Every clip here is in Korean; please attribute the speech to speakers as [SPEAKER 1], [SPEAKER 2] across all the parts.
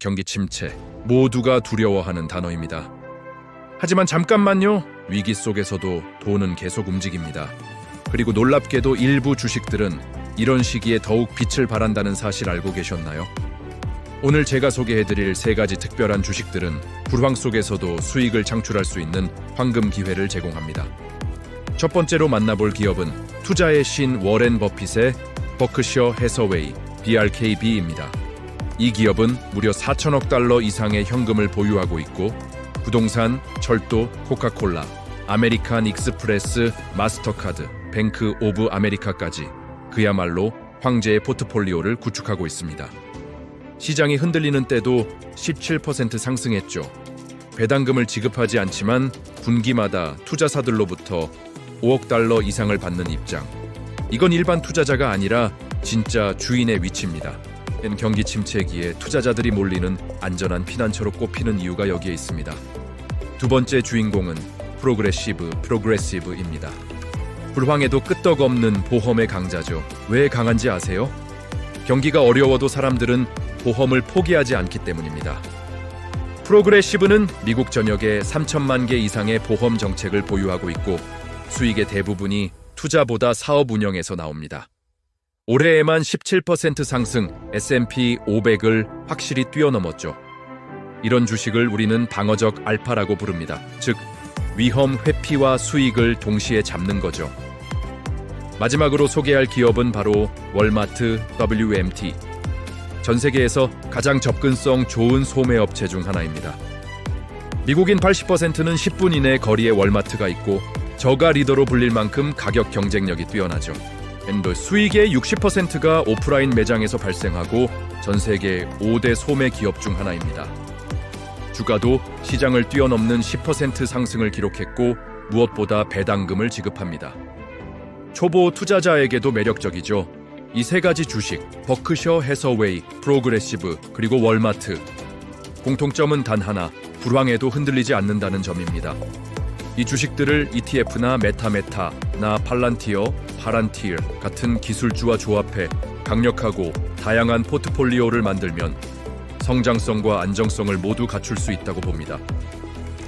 [SPEAKER 1] 경기 침체, 모두가 두려워하는 단어입니다. 하지만 잠깐만요. 위기 속에서도 돈은 계속 움직입니다. 그리고 놀랍게도 일부 주식들은 이런 시기에 더욱 빛을 발한다는 사실 알고 계셨나요? 오늘 제가 소개해드릴 세 가지 특별한 주식들은 불황 속에서도 수익을 창출할 수 있는 황금 기회를 제공합니다. 첫 번째로 만나볼 기업은 투자의 신 워렌 버핏의 버크셔 해서웨이 BRKB입니다. 이 기업은 무려 4천억 달러 이상의 현금을 보유하고 있고 부동산, 철도, 코카콜라, 아메리칸 익스프레스, 마스터카드, 뱅크 오브 아메리카까지 그야말로 황제의 포트폴리오를 구축하고 있습니다. 시장이 흔들리는 때도 17% 상승했죠. 배당금을 지급하지 않지만 분기마다 투자사들로부터 5억 달러 이상을 받는 입장. 이건 일반 투자자가 아니라 진짜 주인의 위치입니다. 는 경기 침체기에 투자자들이 몰리는 안전한 피난처로 꼽히는 이유가 여기에 있습니다. 두 번째 주인공은 프로그레시브, 프로그레시브입니다. 불황에도 끄떡없는 보험의 강자죠. 왜 강한지 아세요? 경기가 어려워도 사람들은 보험을 포기하지 않기 때문입니다. 프로그레시브는 미국 전역에 3천만 개 이상의 보험 정책을 보유하고 있고 수익의 대부분이 투자보다 사업 운영에서 나옵니다. 올해에만 17% 상승 S&P 500을 확실히 뛰어넘었죠. 이런 주식을 우리는 방어적 알파라고 부릅니다. 즉 위험 회피와 수익을 동시에 잡는 거죠. 마지막으로 소개할 기업은 바로 월마트 WMT. 전 세계에서 가장 접근성 좋은 소매 업체 중 하나입니다. 미국인 80%는 10분 이내 거리에 월마트가 있고 저가 리더로 불릴 만큼 가격 경쟁력이 뛰어나죠. 앤더 수익의 60%가 오프라인 매장에서 발생하고 전 세계 5대 소매 기업 중 하나입니다. 주가도 시장을 뛰어넘는 10% 상승을 기록했고 무엇보다 배당금을 지급합니다. 초보 투자자에게도 매력적이죠. 이 세 가지 주식, 버크셔 해서웨이, 프로그레시브, 그리고 월마트. 공통점은 단 하나, 불황에도 흔들리지 않는다는 점입니다. 이 주식들을 ETF나 메타메타나 팔란티어, 파란티르 같은 기술주와 조합해 강력하고 다양한 포트폴리오를 만들면 성장성과 안정성을 모두 갖출 수 있다고 봅니다.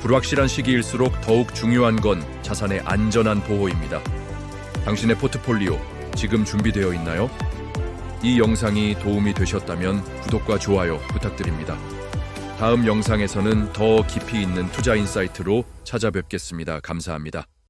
[SPEAKER 1] 불확실한 시기일수록 더욱 중요한 건 자산의 안전한 보호입니다. 당신의 포트폴리오 지금 준비되어 있나요? 이 영상이 도움이 되셨다면 구독과 좋아요 부탁드립니다. 다음 영상에서는 더 깊이 있는 투자 인사이트로 찾아뵙겠습니다. 감사합니다.